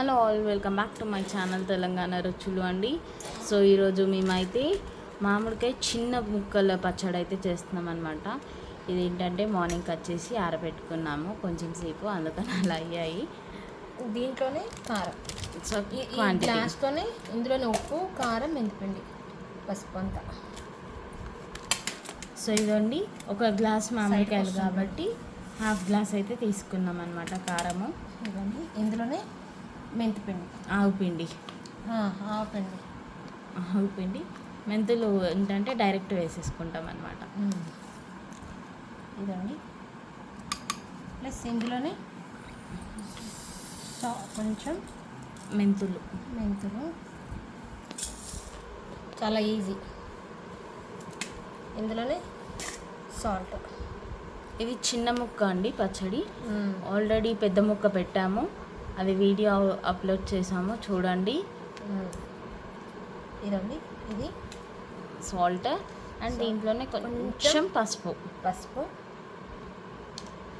Hello all welcome back to my channel Telangana రుచులు అండి. So ఈరోజు మేమైతే మామిడికాయ చిన్న ముక్కల పచ్చడి అయితే చేస్తున్నాం అనమాట ఇది ఏంటంటే మార్నింగ్ కట్ చేసి ఆరబెట్టుకున్నాము కొంచెం సేపు అందుకని అలా అయ్యాయి. దీంట్లోనే కారం. సో గ్లాస్తోనే ఇందులోనే ఉప్పు కారం మెంతిపిండి పసుపు అంతా. సో ఇదండి ఒక గ్లాస్ మామిడికాయలు. కాబట్టి హాఫ్ గ్లాస్ అయితే తీసుకున్నాం అనమాట కారము. ఇందులోనే మెంతిపిండి. ఆవు పిండి ఆ, ఆవపిండి. ఆవు పిండి మెంతులు ఏంటంటే డైరెక్ట్ వేసేసుకుంటాం అనమాట. ఇదండి. ప్లస్ ఇందులోనే సా కొంచెం మెంతులు. మెంతులు. చాలా ఈజీ. ఇందులోనే సాల్ట్. ఇది చిన్న ముక్క అండి పచ్చడి. ఆల్రెడీ పెద్ద ముక్క పెట్టాము. అది వీడియో అప్లోడ్ చేసాము చూడండి. ఇదండి ఇది. సాల్ట్ అండ్ దీంట్లోనే కొంచెం పసుపు. పసుపు.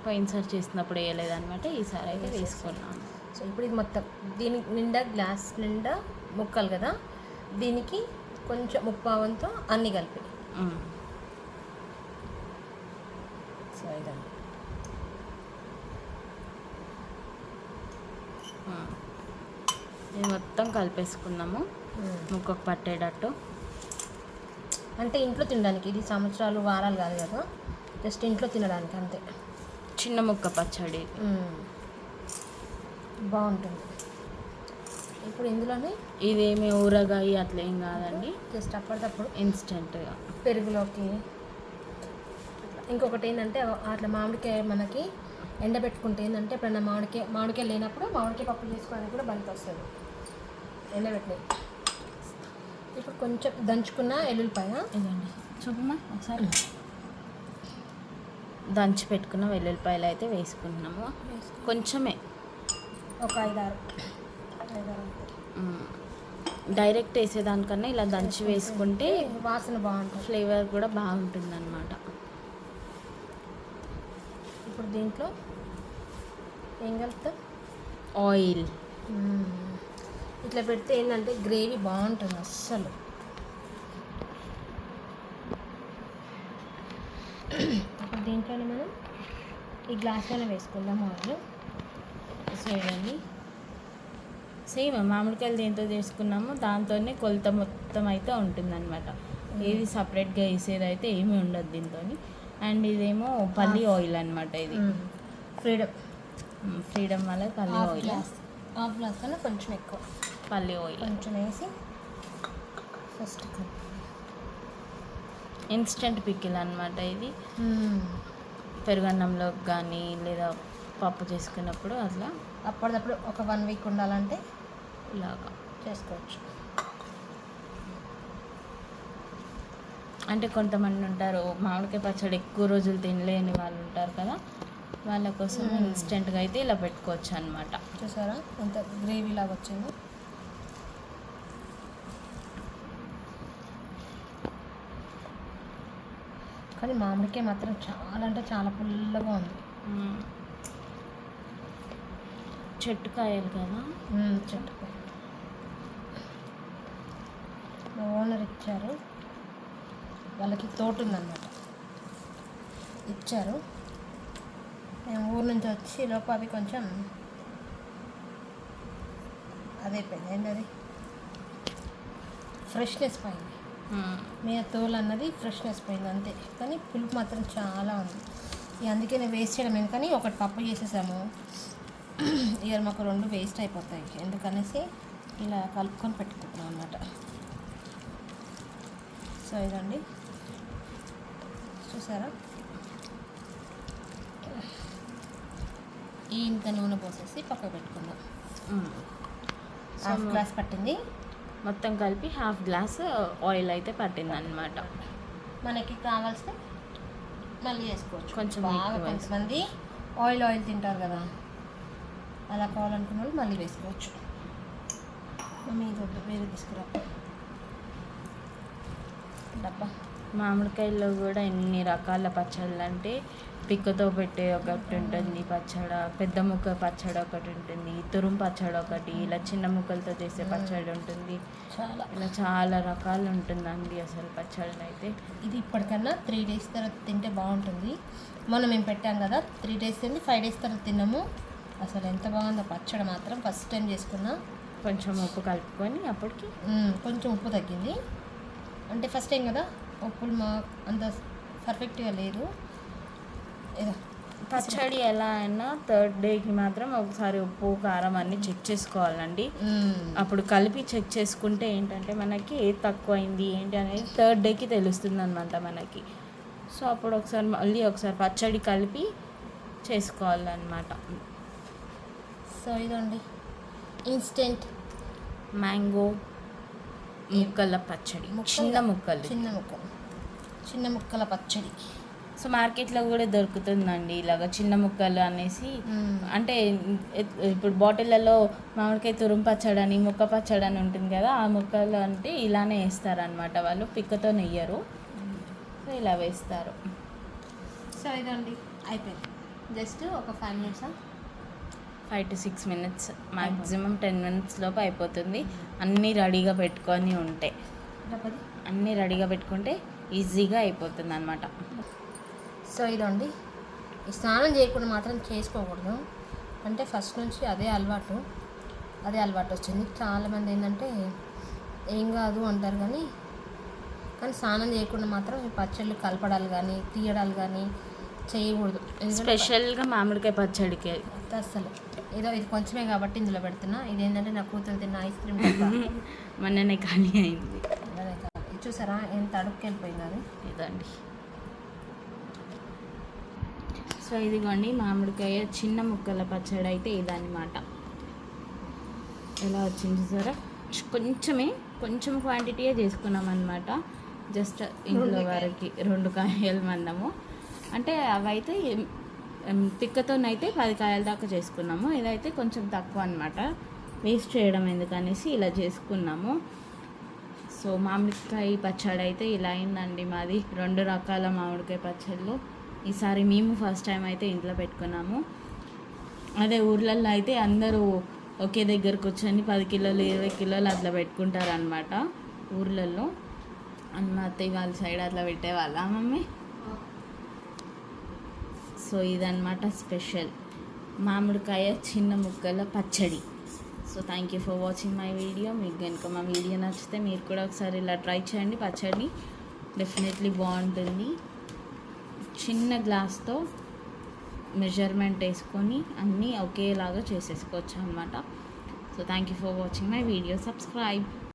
పోయినసారి చేసినప్పుడు వేయలేదన్నమాట ఈసారి అయితే వేసుకున్నాము సో ఇప్పుడు ఇది మొత్తం దీని నిండా గ్లాస్ నిండా ముక్కలు కదా? దీనికి కొంచెం ముప్పావంతో అన్ని కలిపి. సో ఇదండి. ఇది మొత్తం కలిపేసుకున్నాము. ముక్కకు పట్టేటట్టు. అంటే ఇంట్లో తినడానికి ఇది సంవత్సరాలు వారాలు కాదు కదా? జస్ట్ ఇంట్లో తినడానికి అంతే. చిన్న ముక్క పచ్చడి. బాగుంటుంది. ఇప్పుడు ఇందులోనే? ఇదేమి ఊరగాయ అట్లా ఏం కాదండి. జస్ట్ అప్పటికప్పుడు ఇన్స్టెంట్గా. పెరుగులోకి. ఇంకొకటి ఏంటంటే అట్లా మామిడికాయ మనకి ఎండబెట్టుకుంటే ఏంటంటే ఎప్పుడైనా మామిడికాయ మామిడికాయ లేనప్పుడు మామిడికాయ పప్పు చేసుకోవడానికి కూడా బంతి వస్తుంది. ఎండబెట్టి ఇప్పుడు కొంచెం దంచుకున్న ఎల్లుల్లిపాయ. ఇదండి చూపమ్మా ఒకసారి. దంచి పెట్టుకున్న వెల్లుల్లిపాయలు అయితే వేసుకుంటున్నాము. కొంచెమే. ఒక ఐదారు. ఐదారు. డైరెక్ట్ వేసేదానికన్నా ఇలా దంచి వేసుకుంటే వాసన బాగుంటుంది. ఫ్లేవర్ కూడా బాగుంటుంది అనమాట ఇప్పుడు దీంట్లో ఏం కలుపుతాం? ఆయిల్. ఇట్లా పెడితే ఏంటంటే గ్రేవీ బాగుంటుంది అస్సలు. దీంట్లోనే మనం ఈ గ్లాస్లోనే వేసుకుందాం ఆయిల్. ఇదండి సేమ్ మామిడికాయలు దేంతో చేసుకున్నామో దాంతోనే కొలత మొత్తం అయితే ఉంటుందన్నమాట. ఏది సపరేట్గా వేసేది అయితే ఏమీ ఉండదు దీంతో అండ్ ఇదేమో పల్లి ఆయిల్ అనమాట ఇది. ఫ్రీడమ్. ఫ్రీడమ్ వల్ల పల్లి ఆయిల్ హాఫ్ గ్లాస్ కన్నా కొంచెం ఎక్కువ. పల్లి ఆయిల్ కొంచెం వేసి ఫస్ట్ ఇన్స్టెంట్ పికిల్ అనమాట ఇది. పెరుగన్నంలోకి కానీ లేదా పప్పు చేసుకున్నప్పుడు అట్లా అప్పటిదప్పుడు ఒక వన్ వీక్ ఉండాలంటే ఇలాగా. చేసుకోవచ్చు. అంటే కొంతమంది ఉంటారు మామిడికాయ పచ్చడి ఎక్కువ రోజులు తినలేని వాళ్ళు ఉంటారు కదా వాళ్ళ కోసం. ఇన్స్టెంట్గా అయితే ఇలా పెట్టుకోవచ్చు అనమాట చూసారా? ఎంత గ్రేవీ లాగా వచ్చిందో. కానీ మామిడికాయ మాత్రం చాలా అంటే చాలా పుల్లగా ఉంది. చెట్టు కాయలు కదా? చెట్టుకాయ మా ఓనర్ ఇచ్చారు. వాళ్ళకి తోట ఉందన్నమాట. ఇచ్చారు. మేము ఊరు నుంచి వచ్చి లోపు అవి కొంచెం అదైపోయింది. ఏంటది? ఫ్రెష్నెస్ పోయింది. మీద తోలు అన్నది ఫ్రెష్నెస్ పోయింది అంతే. కానీ పులుపు మాత్రం చాలా ఉంది. అందుకే నేను వేస్ట్ చేయడం ఎందుకని ఒకటి పప్పు చేసేసాము. ఇక మాకు రెండు వేస్ట్ అయిపోతాయి. ఎందుకనేసి ఇలా కలుపుకొని పెట్టుకుంటున్నాం అనమాట సో ఇదండి. చూసారా? ఇంత నూనె పోసేసి పక్కకు పెట్టుకుందాం. హాఫ్ గ్లాస్ పట్టింది. మొత్తం కలిపి హాఫ్ గ్లాస్ ఆయిల్ అయితే పట్టింది అనమాట మనకి కావాల్సిన మళ్ళీ చేసుకోవచ్చు కొంచెం బాగా. కొంతమంది ఆయిల్ ఆయిల్ తింటారు కదా. అలా కావాలనుకున్న వాళ్ళు మళ్ళీ వేసుకోవచ్చు. వద్దు వేరే తీసుకురా. డబ్బా. మామిడికాయల్లో కూడా ఎన్ని రకాల పచ్చళ్ళు అంటే పిక్కతో పెట్టే ఒకటి ఉంటుంది పచ్చడి పెద్ద ముక్క పచ్చడి ఒకటి ఉంటుంది తురుము పచ్చడి ఒకటి ఇలా చిన్న ముక్కలతో చేసే పచ్చడి ఉంటుంది. చాలా. ఇలా చాలా రకాలు ఉంటుందండి అసలు పచ్చడిని అయితే. ఇది ఇప్పటికన్నా త్రీ డేస్ తర్వాత తింటే బాగుంటుంది. మొన్న మేము పెట్టాం కదా త్రీ డేస్ తింది ఫైవ్ డేస్ తర్వాత తిన్నాము. అసలు ఎంత బాగుందో పచ్చడి మాత్రం ఫస్ట్ టైం చేసుకున్నా. కొంచెం ఉప్పు కలుపుకొని అప్పటికి. కొంచెం ఉప్పు తగ్గింది. అంటే ఫస్ట్ టైం కదా ఉప్పులు మా అంత పర్ఫెక్ట్గా లేదు. పచ్చడి ఎలా అయినా థర్డ్ డేకి మాత్రం ఒకసారి ఉప్పు కారం అన్నీ చెక్ చేసుకోవాలండి. అప్పుడు కలిపి చెక్ చేసుకుంటే ఏంటంటే మనకి ఏది తక్కువైంది ఏంటి అనేది థర్డ్ డేకి తెలుస్తుంది అనమాట మనకి. సో అప్పుడు ఒకసారి మళ్ళీ ఒకసారి పచ్చడి కలిపి చేసుకోవాలన్నమాట. సో ఇదండి. ఇన్స్టెంట్ మ్యాంగో ముక్కల పచ్చడి. చిన్న ముక్కలు. చిన్న ముక్కలు చిన్న ముక్కల పచ్చడి. సో మార్కెట్లో కూడా దొరుకుతుందండి ఇలాగ చిన్న ముక్కలు అనేసి. అంటే ఇప్పుడు బాటిళ్ళలో మామిడికాయ తురుము పచ్చడి అని ముక్క పచ్చడి అని ఉంటుంది కదా ఆ ముక్కలు అంటే ఇలానే వేస్తారనమాట వాళ్ళు పిక్కతో నెయ్యరు. సో ఇలా వేస్తారు. సో ఇదండి అయిపోయింది. జస్ట్ ఒక five minutes? Five to six minutes maximum ten minutes లోపు అయిపోతుంది. అన్నీ రెడీగా పెట్టుకొని ఉంటే. అన్నీ రెడీగా పెట్టుకుంటే ఈజీగా అయిపోతుంది అనమాట సో ఇదండి. ఈ స్నానం చేయకుండా మాత్రం చేసుకోకూడదు. అంటే ఫస్ట్ నుంచి అదే అలవాటు. అదే అలవాటు వచ్చింది. చాలామంది ఏంటంటే ఏం కాదు అంటారు కానీ కానీ స్నానం చేయకుండా మాత్రం ఈ పచ్చళ్ళు కలపడాలు కానీ తీయడాలు కానీ చేయకూడదు. స్పెషల్గా మామిడికాయ పచ్చడికి. అంత అస్సలు. ఏదో ఇది కొంచెమే కాబట్టి ఇందులో పెడుతున్నా. ఇది ఏంటంటే నా కూతురు తిన్న ఐస్ క్రీమ్. మొన్ననే ఖాళీ అయింది. చూసారా? ఎంత అడుక్కెళ్ళిపోయింది అది. ఇదండి. సో ఇదిగోండి మామిడికాయ చిన్న ముక్కల పచ్చడి అయితే ఇదన్నమాట. ఎలా వచ్చింది సరే? కొంచెమే కొంచెం క్వాంటిటీయే చేసుకున్నాం అనమాట జస్ట్ ఇంట్లో వరకు రెండు కాయలు మందము అంటే అవైతే పిక్కతోనైతే పది కాయల దాకా చేసుకున్నాము. ఇదైతే కొంచెం తక్కువ అనమాట వేస్ట్ చేయడం ఎందుకనేసి ఇలా చేసుకున్నాము. సో మామిడికాయ పచ్చడి అయితే ఇలా అయిందండి మాది. రెండు రకాల మామిడికాయ పచ్చళ్ళు. ఈసారి మేము ఫస్ట్ టైం అయితే ఇంట్లో పెట్టుకున్నాము. అదే ఊర్లలో అయితే అందరూ ఒకే దగ్గర కూర్చొని పది కిలోలు ఇరవై కిలోలు అట్లా పెట్టుకుంటారు అనమాట ఊర్లలో అన్న అత్తయ్య వాళ్ళ సైడ్ అట్లా పెట్టేవాళ్ళ మమ్మీ? సో ఇదనమాట స్పెషల్. మామిడికాయ చిన్న ముక్కల పచ్చడి. So thank you for watching my video మీకు కనుక మా వీడియో నచ్చితే మీరు కూడా ఒకసారి ఇలా ట్రై చేయండి. పచ్చడి డెఫినెట్లీ బాగుంటుంది. చిన్న గ్లాస్తో మెజర్మెంట్ వేసుకొని అన్నీ ఒకేలాగా చేసేసుకోవచ్చు అనమాట so thank you for watching my video subscribe